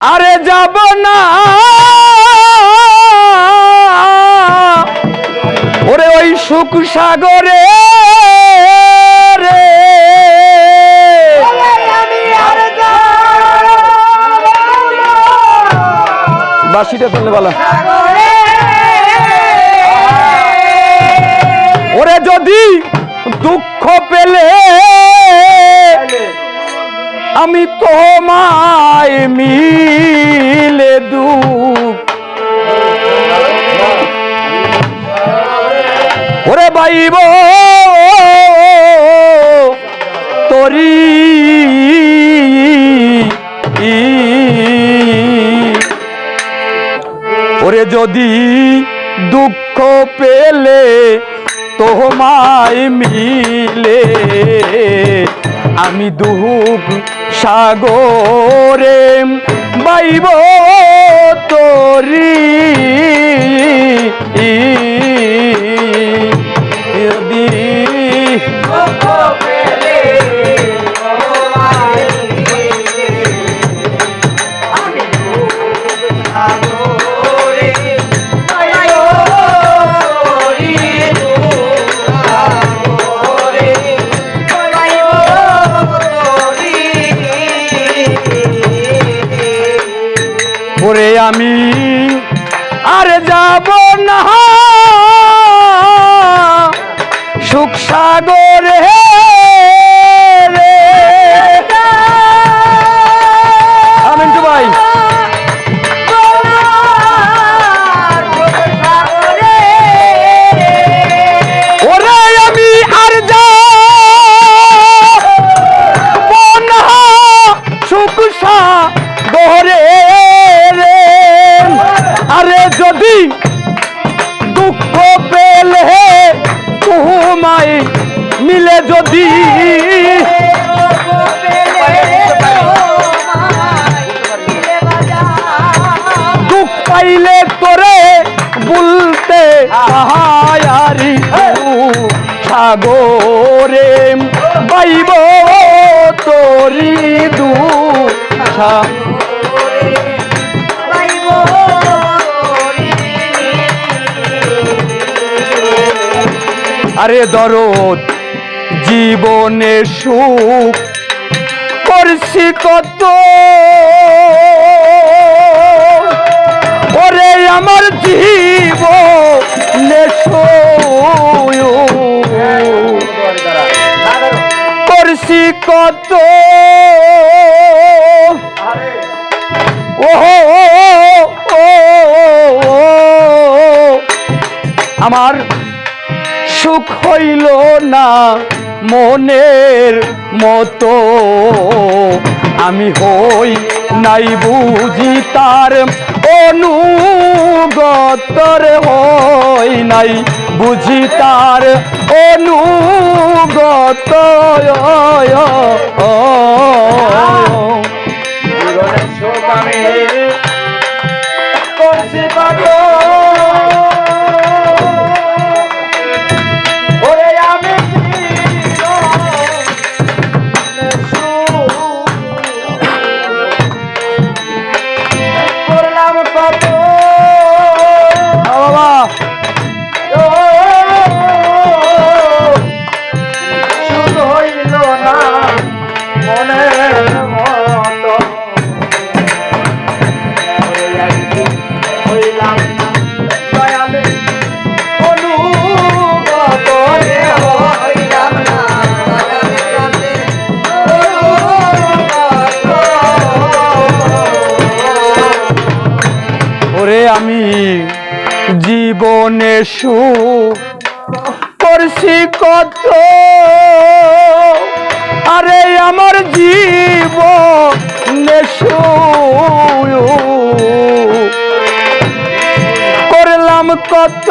আরে যাব না। ওরে ওই সুখ সাগরে বাসিটা ফেললে বলা। ওরে যদি দুঃখ পেলে আমি তোমায় মিলে দুঃখ। ওরে বাইব তরি ওরে যদি দুঃখ পেলে তোমায় মিলে আমি দুহুক সাগরে বাইব তরি বলতে হায়ারি সাগরে বাইব তোরি দু আরে দরদ জীবনে সুখ করছি কত আমার সুখ হইল না মনের মতো। আমি হই নাই বুঝি তার অনুগতর, হই নাই বুঝি তার অনুগত সুখ করছি কত। আরে আমার জীবনে সুখ করলাম কত।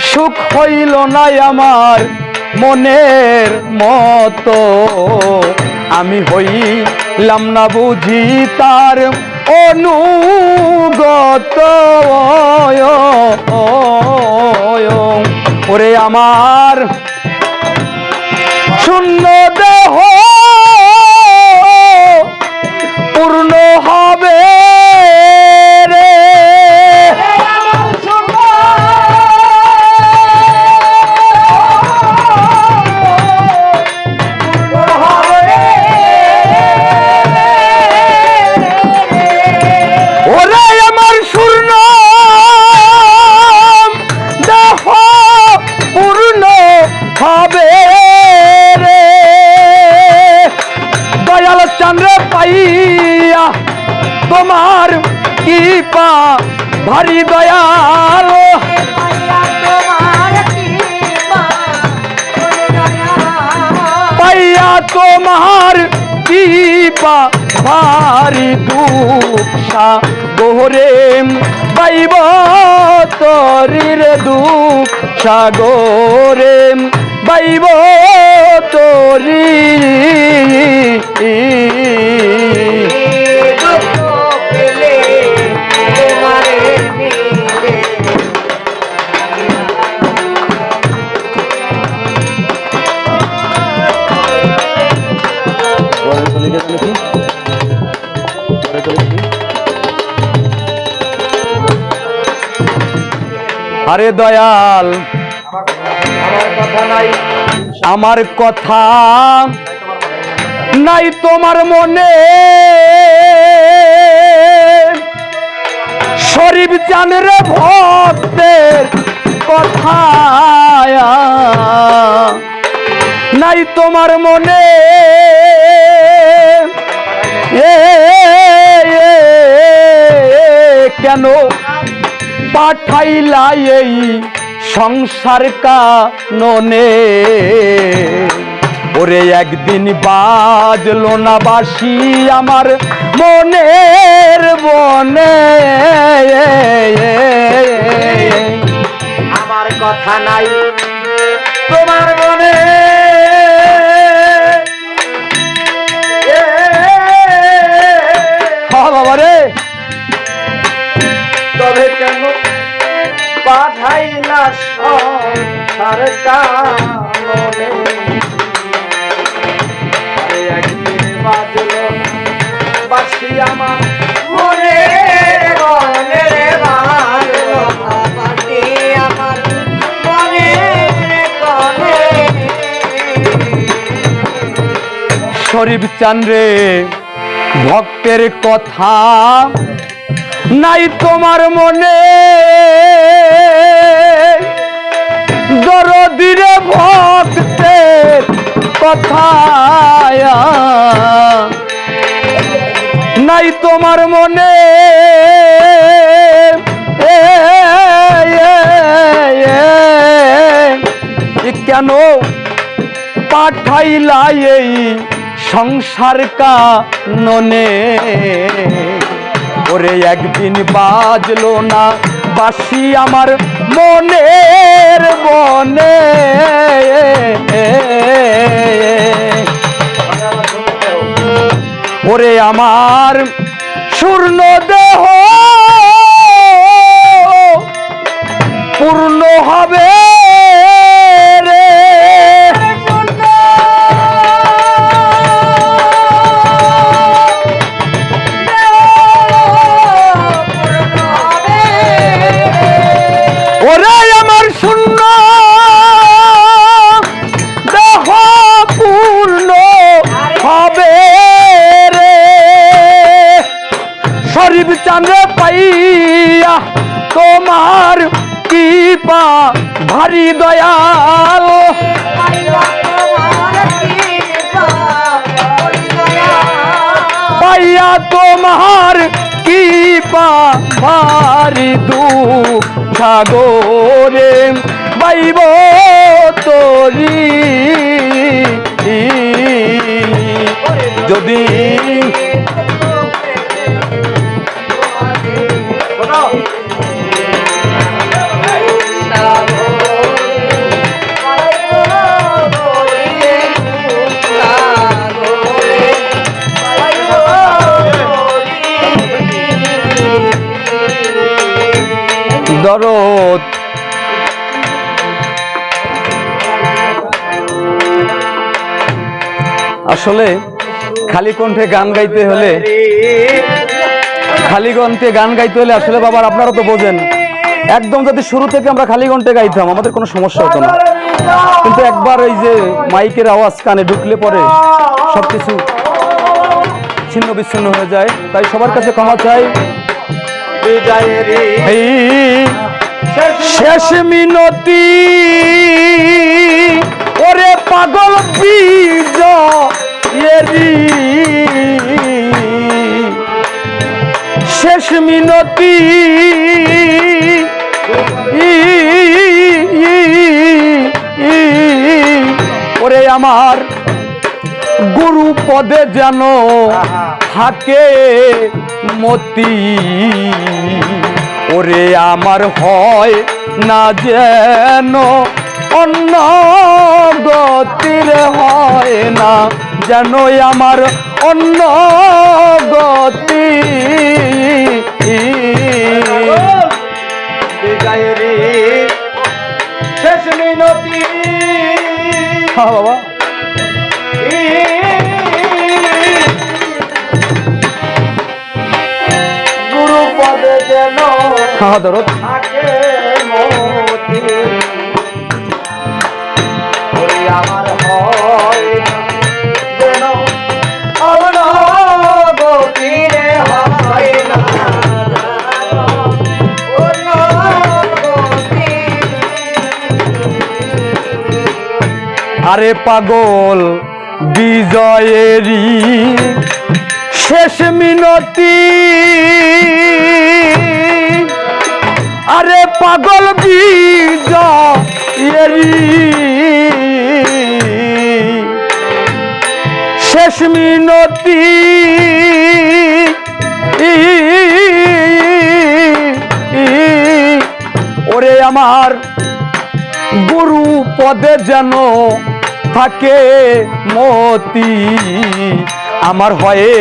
সুখ হইল নাই আমার মনের মতো। আমি হইলাম না বুঝি তার অনুগত ওরে আমার শূন্য দেহ পূর্ণ হবে। পাইয়া তোমার কি পা ভারী দয়াল পাইয়া তোমার কি পা ভারী দুঃখা। গোরে পাইব তরির দুঃখ। সাগরে পাইব তরি আরে দয়াল আমার কথা নাই তোমার মনে শরীফ জানের ভক্তের কথা নাই তোমার মনে কেন পাঠাইলা এই সংসার কাননে ওরে একদিন বাজলো না বাসি আমার মনের বনে আমার কথা নাই তোমার মনে বাবা রে পাঠাইলা আরে একদিন বাজলো বাসি শরীফ চান্দ্রে ভক্তের কথা নাই তোমার মনে। কথা নাই তোমার মনে কেন পাঠাইলা এই সংসার কাননে? ওরে একদিন বাজলো না বাসি আমার মনের মনে। ওরে আমার শূর্ণ দেহ পূর্ণ হবে। পাইয়া তোমার কি পারি দু সাগরে। বাইব তরি। যদি দরদ আসলে খালি কণ্ঠে গান গাইতে হলে খালি কণ্ঠে গান গাইতে হলে আসলে বাবার আপনারা তো বোঝেন। একদম যদি শুরু থেকে আমরা খালি কণ্ঠে গাইতাম, আমাদের কোনো সমস্যা হতো না। কিন্তু একবার ওই যে মাইকের আওয়াজ কানে ঢুকলে পরে সবকিছু ছিন্ন বিচ্ছিন্ন হয়ে যায়। তাই সবার কাছে ক্ষমা চাই। শেষ মিনতি। ওরে পাগল বীজ শেষ মিনতি। ই, ই, ই, ওরে আমার গুরু পদে যেন থাকে। মতি। ওরে আমার হয় না যেন অন্য গতির হয় না যেন আমার অন্য গতি। শেষ মিনতি। হ্যাঁ বাবা। আমার হয় অনগতি আরে পাগল বিজয়েরই শেষ মিনতি। আরে পাগল বিজয়েরই শেষ মিনতি। ওরে আমার গুরু পদে যেন থাকে মতি, আমার হয়ে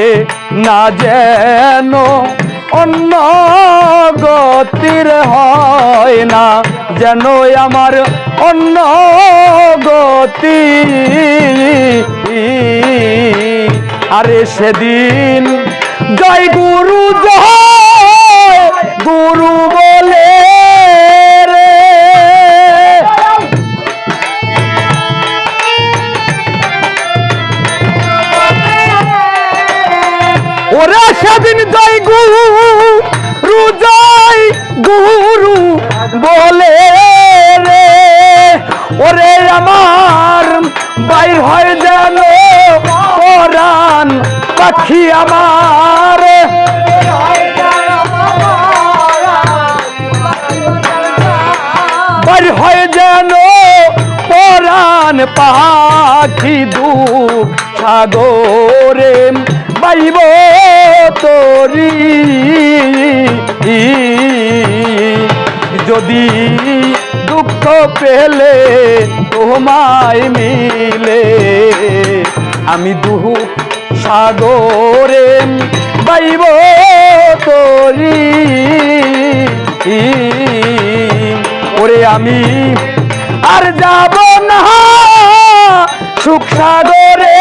না যেন অন্য গতির হয় না, যেন আমার অন্য গতি। আরে সেদিন জয় গুরু জয়, গুরু বলে ওরা সেদিন জয় গুরু জয় গুরু বলে রে। ওরে আমার বাইর হয় যেন পরাণ পাখি আমার। বাইর হয় যেন পরাণ পাখি দু সাগরে। বাইব তরি। যদি দুঃখ পেলে তোমায় মিলে, আমি দুঃখ সাগরে বাইব তরি। ওরে আমি আর যাব না সুখ সাগরে।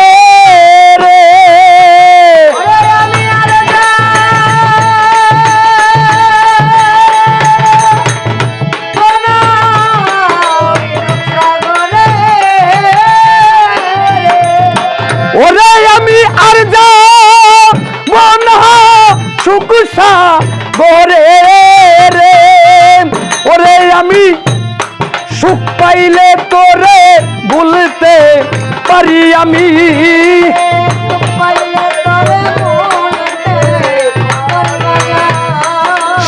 সাগরে রে, ওরে আমি সুখ পাইলে তোরে ভুলতে পারি আমি।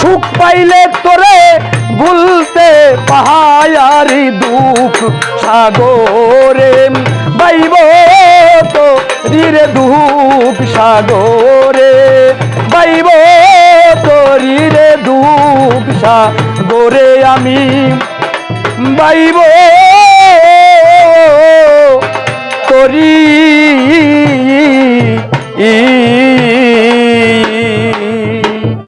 সুখ পাইলে তোরে ভুলতে পাহায়ারি দুঃখ সাগরে, বাইব তো রে দুঃখ সাগরে। আমি বাইব তোরি